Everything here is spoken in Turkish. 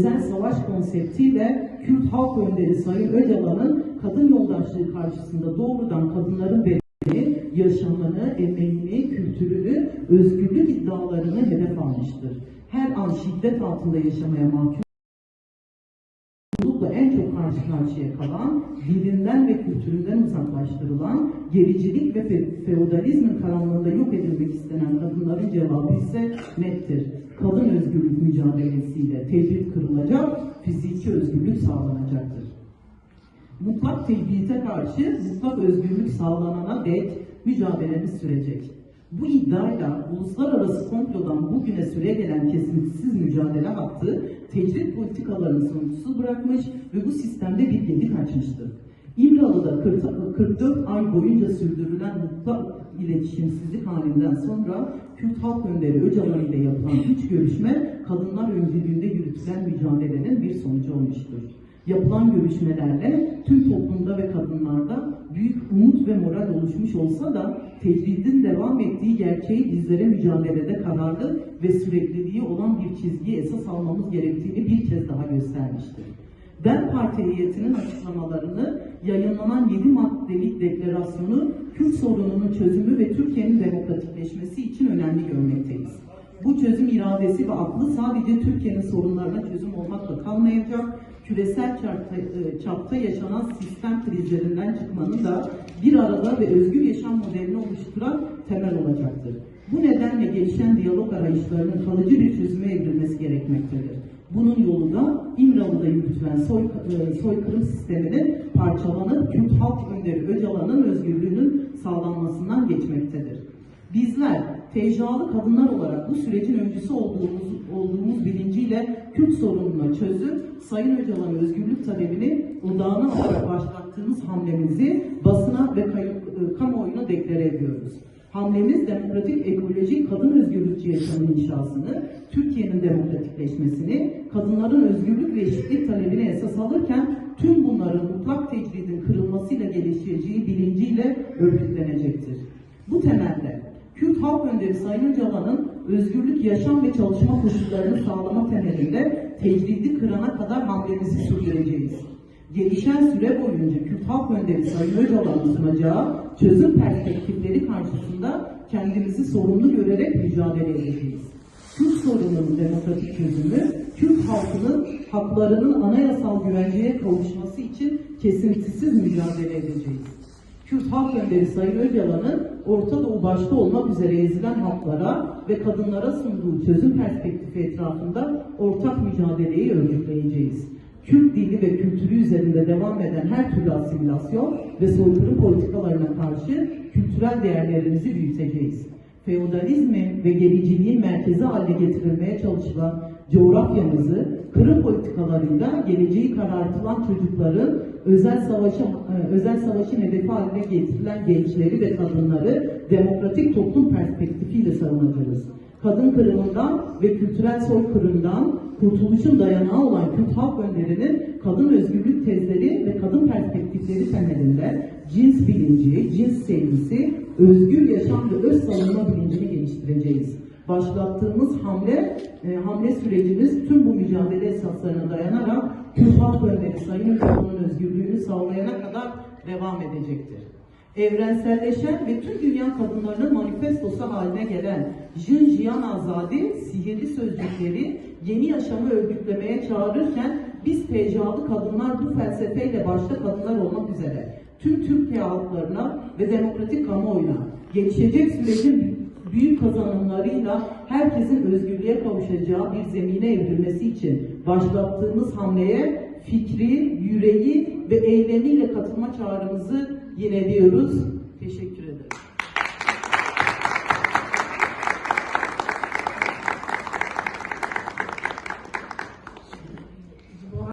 özel savaş konseptiyle Kürt halk önderi Sayın Öcalan'ın kadın yoldaşlığı karşısında doğrudan kadınların bedenini, yaşamını, emeğini, kültürünü, özgürlük iddialarını hedef almıştır. Her an şiddet altında yaşamaya mahkum en çok karşı karşıya kalan, dilinden ve kültüründen uzaklaştırılan, gericilik ve fe- feodalizmin karanlığında yok edilmek istenen kadınların cevabı ise nettir. Kadın özgürlük mücadelesiyle tecrit kırılacak, fiziki özgürlük sağlanacaktır. Mutlak tecrüte karşı mutlak özgürlük sağlanana dek mücadelemiz sürecek. Bu iddiayla uluslararası komplodan bugüne süre gelen kesintisiz mücadele hattı tecrit politikalarını sonuçsuz bırakmış ve bu sistemde bir delik açmıştır. İmralı'da 40 44 ay boyunca sürdürülen mutlak iletişimsizlik halinden sonra Kürt Halk Önderi Öcalan ile yapılan üç görüşme kadınlar öncülüğünde yürütülen mücadelenin bir sonucu olmuştur. Yapılan görüşmelerle tüm toplumda ve kadınlarda büyük umut ve moral oluşmuş olsa da tecridin devam ettiği gerçeği bizlere mücadelede kararlı ve sürekliliği olan bir çizgiyi esas almamız gerektiğini bir kez daha göstermiştir. DEM Parti heyetinin açıklamalarını yayınlanan 7 maddelik deklarasyonu Kürt sorununun çözümü ve Türkiye'nin demokratikleşmesi için önemli görmekteyiz. Bu çözüm iradesi ve aklı sadece Türkiye'nin sorunlarına çözüm olmakla kalmayacak, küresel çapta, e, çapta yaşanan sistem krizlerinden çıkmanın da bir arada ve özgür yaşam modelini oluşturan temel olacaktır. Bu nedenle gelişen diyalog arayışlarının kalıcı bir çözüme evrilmesi gerekmektedir. Bunun yolu da İmralı'da yürütülen soy, e, soykırım sisteminin parçalanıp Kürt halk önderi Öcalan'ın özgürlüğünün sağlanmasından geçmektedir. Bizler tecrübalı kadınlar olarak bu sürecin öncüsü olduğumuz, olduğumuz bilinciyle Kürt sorununa çözüm, Sayın Öcalan özgürlük talebini odağına alarak başlattığımız hamlemizi basına ve e, kamuoyuna deklare ediyoruz. Hamlemiz demokratik, ekolojik, kadın özgürlükçü yaşamın inşasını, Türkiye'nin demokratikleşmesini, kadınların özgürlük ve eşitlik talebini esas alırken tüm bunların mutlak tecridin kırılmasıyla gelişeceği bilinciyle örgütlenecektir. Bu temelde Halk Önderi Sayın Öcalan'ın özgürlük, yaşam ve çalışma koşullarını sağlama temelinde tecridi kırana kadar hamlemizi sürdüreceğiz. Gelişen süre boyunca Kürt Halk Önderi Sayın Öcalan'ın sunacağı çözüm perspektifleri karşısında kendimizi sorumlu görerek mücadele edeceğiz. Kürt sorununun demokratik çözümü, Kürt halkının haklarının anayasal güvenceye kavuşması için kesintisiz mücadele edeceğiz. Kürt Halk Önderi Sayın Öcalan'ın Orta Doğu başta olmak üzere ezilen halklara ve kadınlara sunduğu çözüm perspektifi etrafında ortak mücadeleyi örgütleyeceğiz. Kürt dili ve kültürü üzerinde devam eden her türlü asimilasyon ve soykırım politikalarına karşı kültürel değerlerimizi büyüteceğiz. Feodalizmin ve gericiliğin merkezi haline getirilmeye çalışılan coğrafyamızı Kırım politikalarıyla geleceği karartılan çocukların özel savaşı e, özel savaşın hedefi haline getirilen gençleri ve kadınları demokratik toplum perspektifiyle savunacağız. Kadın kırımından ve kültürel soykırımdan kurtuluşun dayanağı olan Kürt halk önderinin kadın özgürlük tezleri ve kadın perspektifleri temelinde cins bilinci, cins sevgisi, özgür yaşam ve öz savunma bilincini geliştireceğiz. Başlattığımız hamle, e, hamle sürecimiz tüm bu mücadele esaslarına dayanarak Kürt halk önderi Sayın Öcalan'ın özgürlüğünü sağlayana kadar devam edecektir. Evrenselleşen ve tüm dünya kadınlarının manifestosu haline gelen Jin Jiyan Azadi sihirli sözcükleri yeni yaşamı örgütlemeye çağırırken biz tecrübalı kadınlar bu felsefeyle başta kadınlar olmak üzere tüm Türkiye halklarına ve demokratik kamuoyuna gelişecek sürecin büyük kazanımlarıyla herkesin özgürlüğe kavuşacağı bir zemine evrilmesi için başlattığımız hamleye fikri, yüreği ve eylemiyle katılma çağrımızı yineliyoruz. Teşekkür ederim.